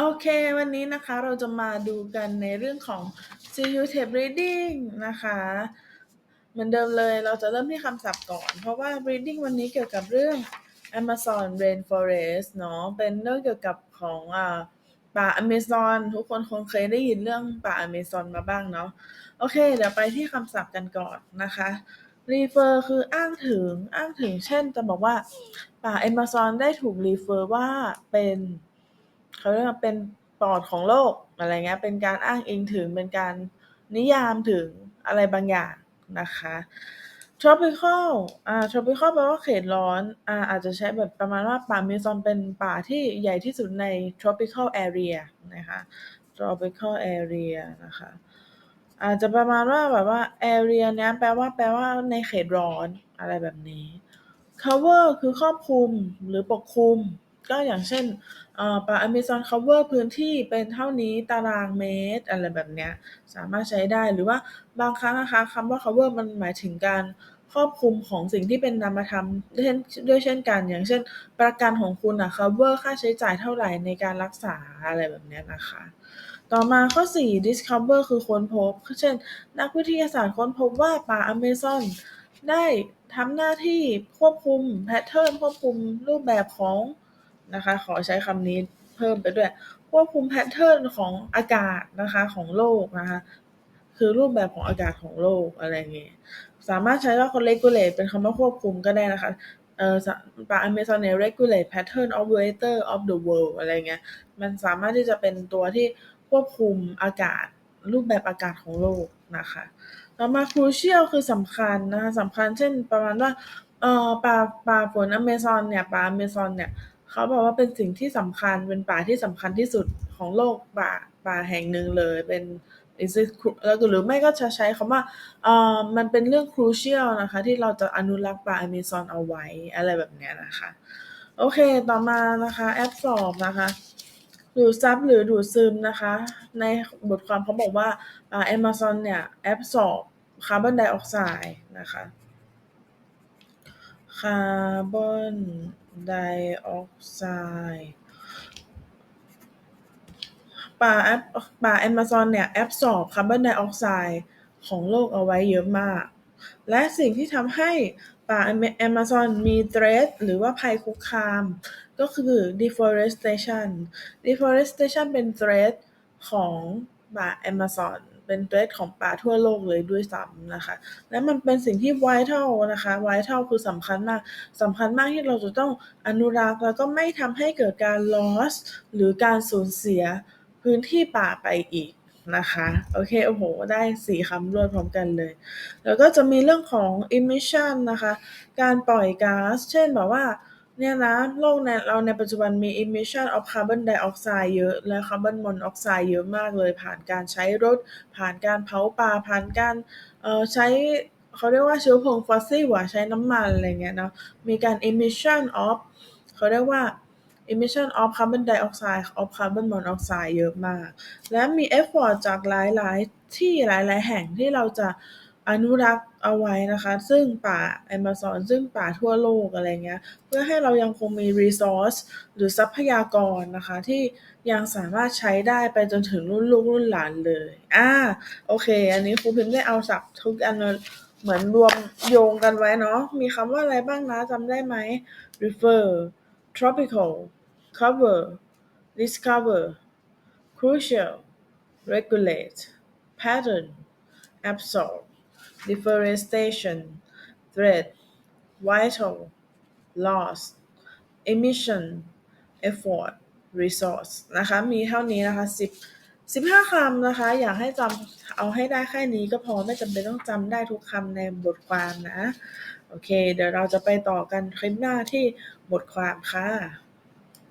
โอเค วันนี้นะคะเราจะมาดูกันในเรื่องของ CU Tape Reading นะคะ เหมือนเดิมเลยเราจะเริ่มที่คำศัพท์ก่อน เพราะว่า reading วันนี้เกี่ยวกับเรื่อง Amazon Rainforest เนาะเป็นเรื่องเกี่ยวกับของอ่าป่า Amazon ทุกคนคงเคยได้ยินเรื่องป่า Amazon มาบ้างเนาะโอเค เดี๋ยวไปที่คำศัพท์กันก่อนนะคะ refer คืออ้างถึงอ้างถึงเช่นจะบอกว่าป่า Amazon ได้ถูก refer ว่าเป็น เขาเรียกว่าเป็นปอดของโลกอะไรเงี้ยเป็นการอ้างอิงถึงเป็นการนิยามถึงอะไรบางอย่างนะคะ tropical อ่า tropical แปลว่าเขตร้อน อ่า อาจจะใช้แบบประมาณว่าป่าเมซอนเป็นป่าที่ใหญ่ที่สุดใน tropical area นะคะ tropical area นะคะ อาจจะประมาณว่าแบบว่า area เนี้ยแปลว่าแปลว่าในเขตร้อนอะไรแบบนี้ cover คือครอบคลุมหรือปกคลุม ก็อย่างเช่นป่าอเมซอน cover พื้นที่เป็นเท่านี้ตารางเมตร อะไรแบบเนี้ย สามารถใช้ได้หรือว่าบางครั้งนะคะคำว่า cover มันหมายถึงการครอบคลุมของสิ่งที่เป็นนามธรรมด้วยเช่นกัน อย่างเช่น ประกันของคุณอะ cover ค่าใช้จ่ายเท่าไหร่ในการรักษาอะไรแบบนี้นะคะต่อมาข้อ 4 discover คือค้นพบ เช่น นักวิทยาศาสตร์ค้นพบว่าป่าอเมซอนได้ทำหน้าที่ควบคุมแพทเทิร์นควบคุมรูปแบบของ นะคะ ขอใช้คำนี้เพิ่มไปด้วย ควบคุมแพทเทิร์นของอากาศนะคะของโลกนะคะคือรูปแบบของอากาศของโลกอะไรเงี้ยสามารถใช้ว่าคน regulate เป็นคำว่าควบคุมก็ได้นะคะเอ่อป่าอเมซอนเนี่ย regulate pattern of weather of the world อะไรเงี้ย มันสามารถที่จะเป็นตัวที่ควบคุมอากาศ รูปแบบอากาศของโลกนะคะ ต่อมา crucial คือสำคัญนะคะสำคัญเช่นประมาณว่าเอ่อป่าป่าฝนอเมซอนเนี่ยป่าอเมซอนเนี่ย เขาบอกว่าเป็นสิ่งที่สำคัญเป็นป่าที่สำคัญที่สุดของโลกป่าป่าแห่งหนึ่งเลยเป็นแล้วหรือไม่ก็จะใช้คำว่าเอ่อมันเป็นเรื่อง crucial นะคะ ที่เราจะอนุรักษ์ป่าอเมซอนเอาไว้อะไรแบบนี้นะคะ โอเคต่อมานะคะแอปสอบนะคะดูดซับหรือดูดซึมนะคะ ในบทความเขาบอกว่าอ่าแอมซอนเนี่ยแอปสอบคาร์บอนไดออกไซด์นะคะ คาร์บอนไดออกไซด์ ป่าแอป ป่าแอมะซอนเนี่ยแอบสอบคาร์บอนไดออกไซด์ของโลกเอาไว้เยอะมาก และสิ่งที่ทำให้ป่าแอมะซอนมีเทรดหรือว่าภัยคุกคาม ก็คือ deforestation deforestation เป็นเทรดของป่าแอมะซอน เป็นเทรดของป่าทั่วโลกเลยด้วยซ้ำนะคะ และมันเป็นสิ่งที่ไวเท่านะคะไวเท่าคือสำคัญมากสำคัญมากที่เราจะต้องอนุรักษ์แล้วก็ไม่ทำให้เกิดการ loss หรือการสูญเสียพื้นที่ป่าไปอีกนะคะโอเคโอ้โห ได้สี่คำรวดพร้อมกันเลย แล้วก็จะมีเรื่องของ emission นะคะ การปล่อยก๊าซเช่นแบบว่า เนี่ยนะ โลกในเราในปัจจุบันมี emission of carbon dioxide เยอะ และ carbon monoxide เยอะมากเลย ผ่านการใช้รถ ผ่านการเผาป่า ผ่านการเอ่อใช้เขาเรียกว่าเชื้อเพลิงฟอสซิลอะใช้น้ำมันอะไรเงี้ยเนาะมีการ emission of เขาเรียกว่า emission of carbon dioxide of carbon monoxide เยอะมาก และมี effort จากหลาย ๆ ที่หลาย ๆ แห่งที่เราจะ อนุรักษ์เอาไว้นะคะ ซึ่งป่า Amazon ซึ่งป่าทั่วโลกอะไรเงี้ย เพื่อให้เรายังคงมี resource หรือทรัพยากรนะคะ ที่ยังสามารถใช้ได้ไปจนถึงรุ่นลูกรุ่นหลานเลย อ่า โอเค อันนี้ครูพิมพ์ได้เอาศัพท์ทุกอันเหมือนรวมโยงกันไว้เนาะ มีคำว่าอะไรบ้างนะจำได้ไหม refer tropical cover discover crucial regulate pattern absorb deforestation threat vital loss emission effort resource นะคะ มีเท่านี้นะคะ10 15 คำนะคะ อยากให้จำเอาให้ได้แค่นี้ก็พอไม่จำเป็นต้องจำได้ทุกคำในบทความนะ โอเค เดี๋ยวเราจะไปต่อกันคลิปหน้าที่บทความค่ะ